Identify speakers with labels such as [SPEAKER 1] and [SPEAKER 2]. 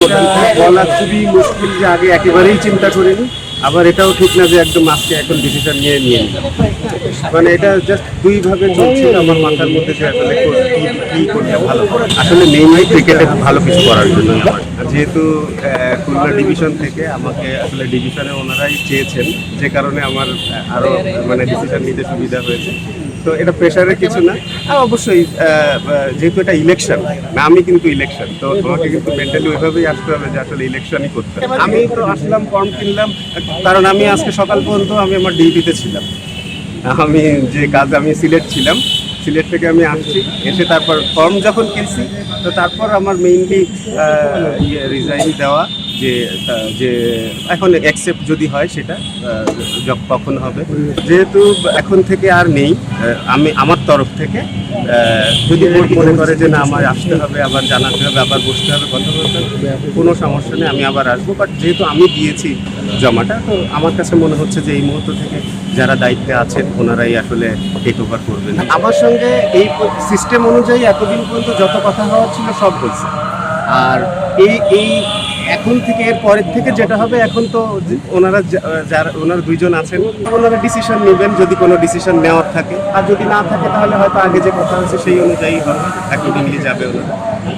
[SPEAKER 1] বলা খুবই মুশকিল যে আগে একেবারেই চিন্তা করিনি। আবার এটাও ঠিক না যে একদম আজকে এখন ডিসিশন নিয়ে নিয়ে মানে এটা জাস্ট দুইভাবে চলছিল আমার মাথার মধ্যে যে আসলে কো- করলে ভালো। আসলে মেইনলি ক্রিকেটে ভালো কিছু করার জন্য যেহেতু খুলনা ডিভিশন থেকে আমাকে আসলে ডিভিশনে ওনারাই চেয়েছেন যে কারণে আমার আহ, আরও মানে ডিসিশন নিতে সুবিধা হয়েছে। তো এটা প্রেশারের কিছু না। আর অবশ্যই যেহেতু এটা ইলেকশন না আমি কিন্তু ইলেকশন তো তোমাকে কিন্তু মেন্টালি ওইভাবেই আসতে হবে যে আসলে ইলেকশনই করতে হবে। আমি তো আসলাম ফর্ম কিনলাম কারণ আমি আজকে সকাল পর্যন্ত আমি আমার ডিউটিতে ছিলাম। আমি যে কাজ আমি সিলেট ছিলাম সিলেট থেকে আমি আসছি, এসে তারপর ফর্ম যখন কিনছি, তো তারপর আমার মেইনলি ইয়ে রিজাইন দেওয়া। যে যে এখন অ্যাকসেপ্ট যদি হয় সেটা কখন হবে? যেহেতু এখন থেকে আর নেই আমি আমার তরফ থেকে যদি মনে করে যে না আমার আসতে হবে আবার জানাতে হবে আবার বসতে হবে কথা বলতে হবে কোনো সমস্যা নেই আমি আবার আসব। বাট যেহেতু আমি দিয়েছি জমাটা তো আমার কাছে মনে হচ্ছে যে এই মুহূর্ত থেকে যারা দায়িত্বে আছেন ওনারাই আসলে টেক ওভার করবেন। আমার সঙ্গে এই সিস্টেম অনুযায়ী এতদিন পর্যন্ত যত কথা হওয়া ছিল সব হয়েছে। আর এই এই এখন থেকে, এর পরের থেকে যেটা হবে, এখন তো ওনারা যারা, ওনারা দুইজন আছেন, ওনারা ডিসিশন নেবেন যদি কোনো ডিসিশন নেওয়ার থাকে। আর যদি না থাকে, তাহলে হয়তো আগে যে কথা হয়েছে, সেই অনুযায়ী হবে অ্যাকর্ডিংলি যাবে ওনারা।